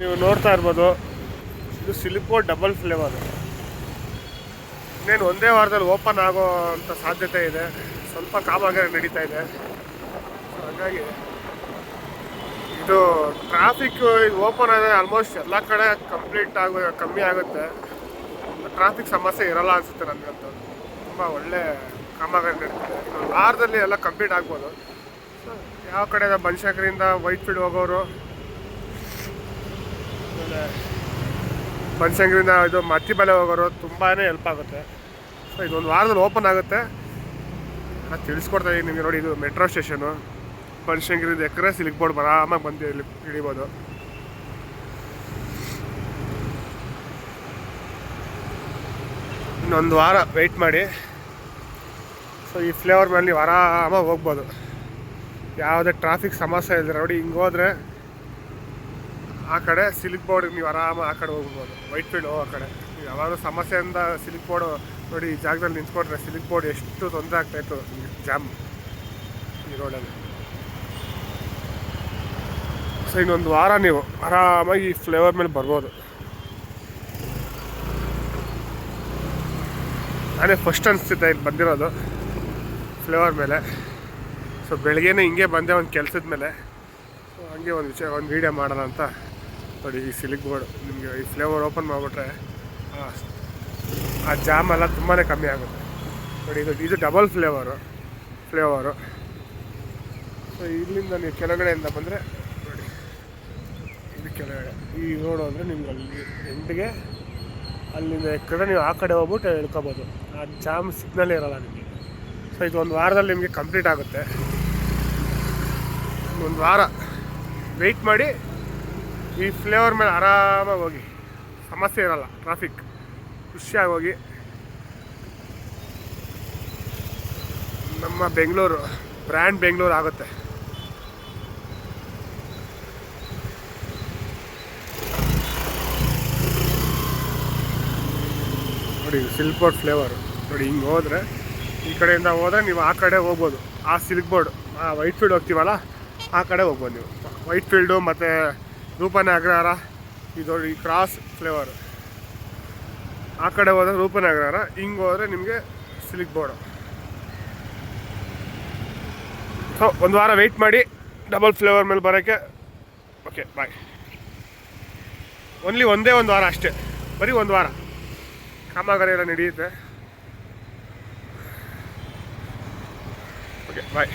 ನೀವು ನೋಡ್ತಾ ಇರ್ಬೋದು, ಇದು ಸಿಲಿಕೋ ಡಬಲ್ ಫ್ಲೇವರ್ ಇನ್ನೇನು ಒಂದೇ ವಾರದಲ್ಲಿ ಓಪನ್ ಆಗೋ ಅಂತ ಸಾಧ್ಯತೆ ಇದೆ. ಸ್ವಲ್ಪ ಕಾಮಾಗೆ ನಡೀತಾ ಇದೆ. ಹಾಗಾಗಿ ಇದು ಟ್ರಾಫಿಕ್ ಓಪನ್ ಆದರೆ ಆಲ್ಮೋಸ್ಟ್ ಎಲ್ಲ ಕಡೆ ಕಂಪ್ಲೀಟ್ ಆಗೋ, ಕಮ್ಮಿ ಆಗುತ್ತೆ. ಟ್ರಾಫಿಕ್ ಸಮಸ್ಯೆ ಇರಲ್ಲ ಅನಿಸುತ್ತೆ ನನಗಂತೂ ತುಂಬ ಒಳ್ಳೆ ಕಾಮಗಾರಿ ನಡೀತಿದೆ. ವಾರದಲ್ಲಿ ಎಲ್ಲ ಕಂಪ್ಲೀಟ್ ಆಗ್ಬೋದು. ಯಾವ ಕಡೆ ಬನಶಂಕರಿಂದ ವೈಟ್ ಫೀಲ್ಡ್ ಹೋಗೋರು ಆಮೇಲೆ ಬನಶಂಕರಿಂದ ಇದು ಮತ್ತಿಬೆಲೆ ಹೋಗೋರು ತುಂಬಾ ಹೆಲ್ಪ್ ಆಗುತ್ತೆ. ಸೊ ಇದೊಂದು ವಾರದಲ್ಲಿ ಓಪನ್ ಆಗುತ್ತೆ. ನಾನು ತಿಳಿಸ್ಕೊಡ್ತಾ ಇದ್ದೀನಿ ನಿಮಗೆ ನೋಡಿ, ಇದು ಮೆಟ್ರೋ ಸ್ಟೇಷನು ಬನಶಂಕರಿಂದ ಎಕರೆ ಸಿಲಿಕ್ಬೋರ್ಡ್ ಆರಾಮಾಗಿ ಬಂದು ಇಲ್ಲಿ ಹಿಡಿಬೋದು. ಇನ್ನೊಂದು ವಾರ ವೆಯ್ಟ್ ಮಾಡಿ. ಸೊ ಈ ಫ್ಲೇವರ್ ಮೇಲೆ ನೀವು ಆರಾಮಾಗಿ ಹೋಗ್ಬೋದು. ಯಾವುದೇ ಟ್ರಾಫಿಕ್ ಸಮಸ್ಯೆ ಇಲ್ಲದೆ ನೋಡಿ, ಹಿಂಗೆ ಹೋದರೆ ಆ ಕಡೆ ಸಿಲ್ಕ್ ಬೋರ್ಡ್ ನೀವು ಆರಾಮ ಆ ಕಡೆ ಹೋಗ್ಬೋದು. ವೈಟ್ ಫೀಲ್ಡ್ ಹೋಗೋ ಕಡೆ. ಯಾವಾಗಲೂ ಸಮಸ್ಯೆಯಿಂದ ಸಿಲ್ಕ್ ಬೋರ್ಡ್ ನೋಡಿ ಈ ಜಾಗದಲ್ಲಿ ನಿಂತ್ಕೊಂಡ್ರೆ ಸಿಲ್ಕ್ ಬೋರ್ಡ್ ಎಷ್ಟು ತೊಂದರೆ ಆಗ್ತಾಯಿತ್ತು ಜಾಮ್ ಈ ರೋಡಲ್ಲಿ ಸೊ ಇನ್ನೊಂದು ವಾರ ನೀವು ಆರಾಮಾಗಿ ಈ ಫ್ಲೇವರ್ ಮೇಲೆ ಬರ್ಬೋದು. ನಾನೇ ಫಸ್ಟ್ ಅನಿಸ್ತಿದ್ದೆ ಇಲ್ಲಿ ಬಂದಿರೋದು ಫ್ಲೇವರ್ ಮೇಲೆ. ಸೊ ಬೆಳಗ್ಗೆನೇ ಹಿಂಗೆ ಬಂದೆ ಒಂದು ಕೆಲಸದ ಮೇಲೆ. ಸೊ ಹಂಗೆ ಒಂದು ವಿಷಯ, ಒಂದು ವೀಡಿಯೋ ಮಾಡೋಣ ಅಂತ. ನೋಡಿ, ಈ ಸಿಲಿಕ್ ಬೋರ್ಡ್ ನಿಮಗೆ ಈ ಫ್ಲೇವರ್ ಓಪನ್ ಮಾಡಿಬಿಟ್ರೆ, ಆ ಜಾಮ್ ಎಲ್ಲ ತುಂಬಾ ಕಮ್ಮಿ ಆಗುತ್ತೆ. ನೋಡಿ, ಇದು ಇದು ಡಬಲ್ ಫ್ಲೇವರು ಫ್ಲೇವರು ಸೊ ಇಲ್ಲಿಂದ ನೀವು ಕೆಳಗಡೆಯಿಂದ ಬಂದರೆ, ನೋಡಿ, ಇದು ಕೆಳಗಡೆ. ಈ ರೋಡು ಅಂದರೆ ನಿಮ್ಗೆ ಅಲ್ಲಿ ಎಂಟಿಗೆ, ಅಲ್ಲಿಂದ ಎಕ್ಕಡೆ ನೀವು ಆ ಕಡೆ ಹೋಗ್ಬಿಟ್ಟು ಇಳ್ಕೊಬೋದು. ಆ ಜಾಮ್ ಸಿಗ್ನಲ್ ಇರೋಲ್ಲ ನಿಮಗೆ. ಸೊ ಇದು ಒಂದು ವಾರದಲ್ಲಿ ನಿಮಗೆ ಕಂಪ್ಲೀಟ್ ಆಗುತ್ತೆ. ಒಂದು ವಾರ ವೆಯ್ಟ್ ಮಾಡಿ ಈ ಫ್ಲೇವರ್ ಮೇಲೆ ಆರಾಮಾಗಿ ಹೋಗಿ. ಸಮಸ್ಯೆ ಇರಲ್ಲ ಟ್ರಾಫಿಕ್ ಖುಷಿಯಾಗಿ ಹೋಗಿ. ನಮ್ಮ ಬೆಂಗಳೂರು ಬ್ರ್ಯಾಂಡ್ ಬೆಂಗಳೂರು ಆಗುತ್ತೆ. ನೋಡಿ ಸಿಲ್ಕ್ ಬೋರ್ಡ್ ಫ್ಲೇವರು ನೋಡಿ, ಹಿಂಗೆ ಹೋದರೆ, ಈ ಕಡೆಯಿಂದ ಹೋದರೆ ನೀವು ಆ ಕಡೆ ಹೋಗ್ಬೋದು. ಆ ಸಿಲ್ಕ್ ಬೋರ್ಡ್ ಆ ವೈಟ್ ಫೀಲ್ಡ್ ಹೋಗ್ತೀವಲ್ಲ, ಆ ಕಡೆ ಹೋಗ್ಬೋದು ನೀವು. ವೈಟ್ ಫೀಲ್ಡು ಮತ್ತು ರೂಪನೆ ಅಗ್ರಹಾರ. ಇದು ಈ ಕ್ರಾಸ್ ಫ್ಲೇವರ್ ಆ ಕಡೆ ಹೋದ್ರೆ ರೂಪನೆ ಹಿಂಗೆ ಹೋದರೆ ನಿಮಗೆ ಸಿಲಿಕ್ ಬೋರ್ಡು ಸೊ ಒಂದು ವಾರ ವೆಯ್ಟ್ ಮಾಡಿ ಡಬಲ್ ಫ್ಲೇವರ್ ಮೇಲೆ ಬರೋಕ್ಕೆ. ಓಕೆ ಬಾಯ್ ಓನ್ಲಿ ಒಂದೇ ಒಂದು ವಾರ ಅಷ್ಟೇ. ಬರೀ ಒಂದು ವಾರ. ಕಾಮಗಾರಿ ಎಲ್ಲ ನಡೆಯುತ್ತೆ. Okay bye